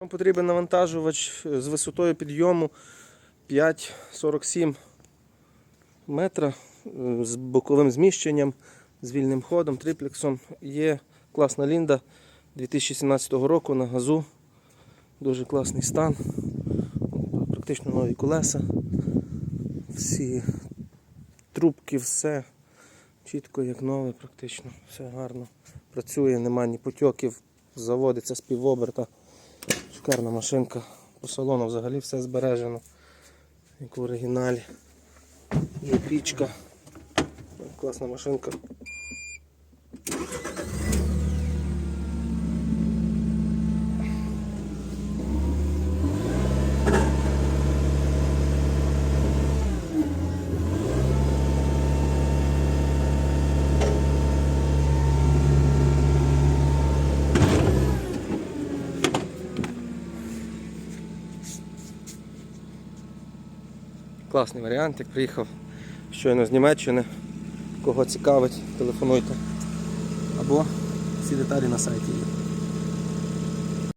Вам потрібен навантажувач з висотою підйому 5,47 метра е, з боковим зміщенням, з вільним ходом, триплексом. Є класна лінда 2017 року на газу. Дуже класний стан. Практично нові колеса. Всі трубки, все чітко, як нове, практично. Все гарно. Працює, нема ні потьоків, заводиться з півоберта. Шикарна машинка. По салону взагалі все збережено. Як в оригіналі. Є пічка. Класна машинка. Класний варіант, як приїхав щойно з Німеччини. Кого цікавить, телефонуйте. Або всі деталі на сайті є.